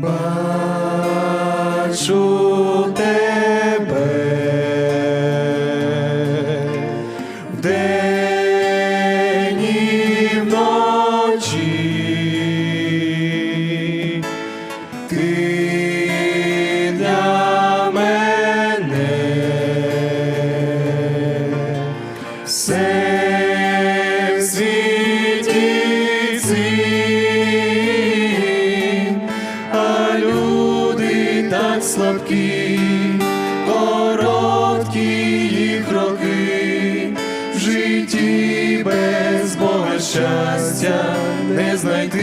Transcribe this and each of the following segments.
бачу тебе вдень і вночі. Ти для мене все слабкі, короткі їх роки, в житті без Бога щастя не знайти.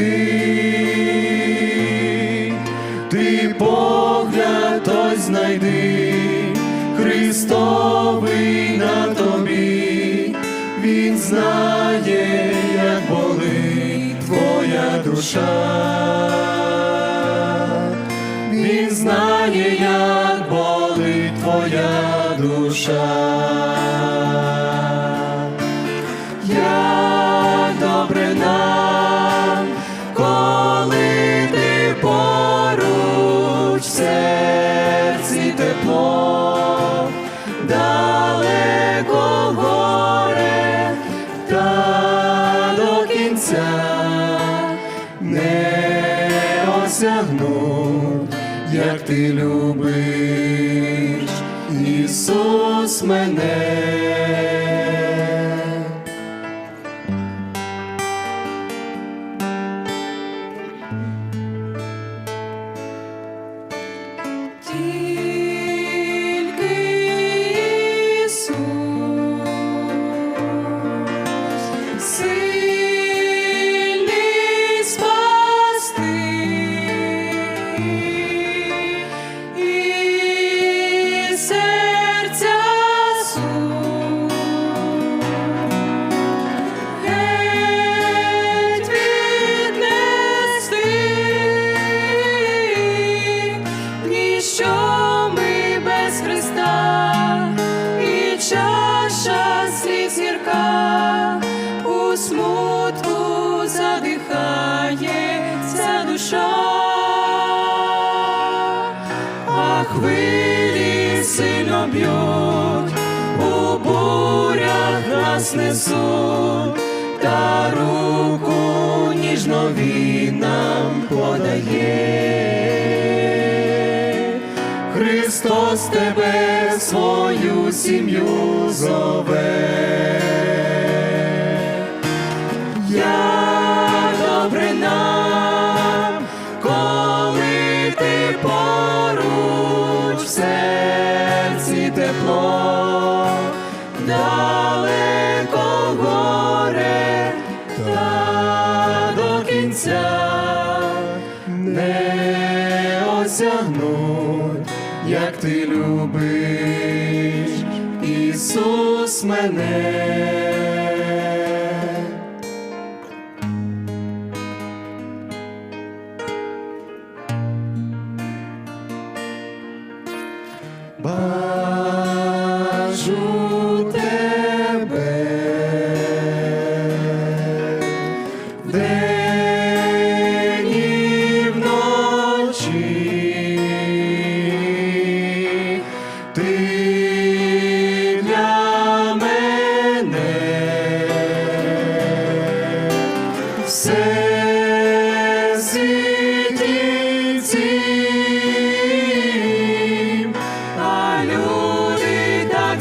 Ти погляд той знайди, Христовий на тобі, Він знає, як болить твоя душа, знає, як болить твоя душа. Як добре нам, коли ти поруч, тепло, далеко горе, та до кінця не осягнуть, як ти любиш, Ісус мене. Чаша у смутку задихається душа, а хвилі сильно б'ють, у бурях нас несуть, та руку ніжно він нам подає. Христос тебе свою сім'ю зове. Я добре нам, коли ти поруч, в серці тепло, як ти любиш, Ісус мене. Бачу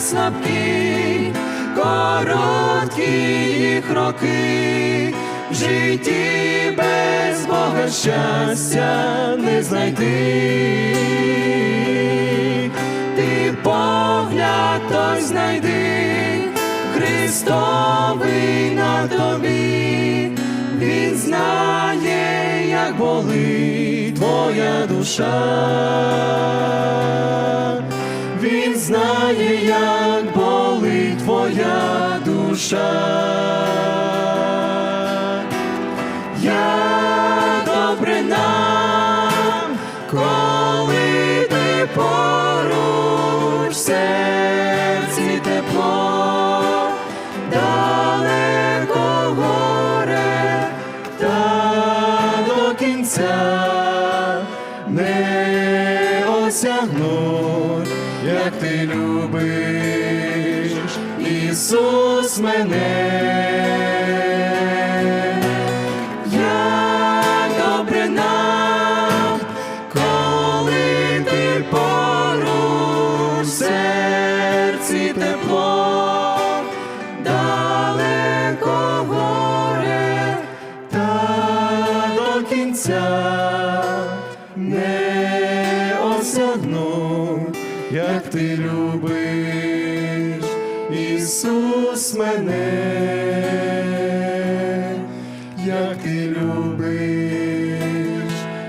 слабкі, короткі їх роки, в житті без Бога щастя не знайти. Ти погляд той знайди, Христовий на тобі, Він знає, як болить твоя душа. Знає, як болить твоя душа. Як добре нам, коли ти поруч, тепло, далеко горе, та до кінця не осягнуть, як Ісус мене. Як добре коли ти тепло, далеко горе, та до кінця не осягнуть, як ти любиш, Ісус мене, як ти любиш,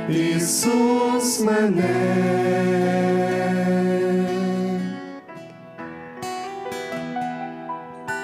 Ісус мене.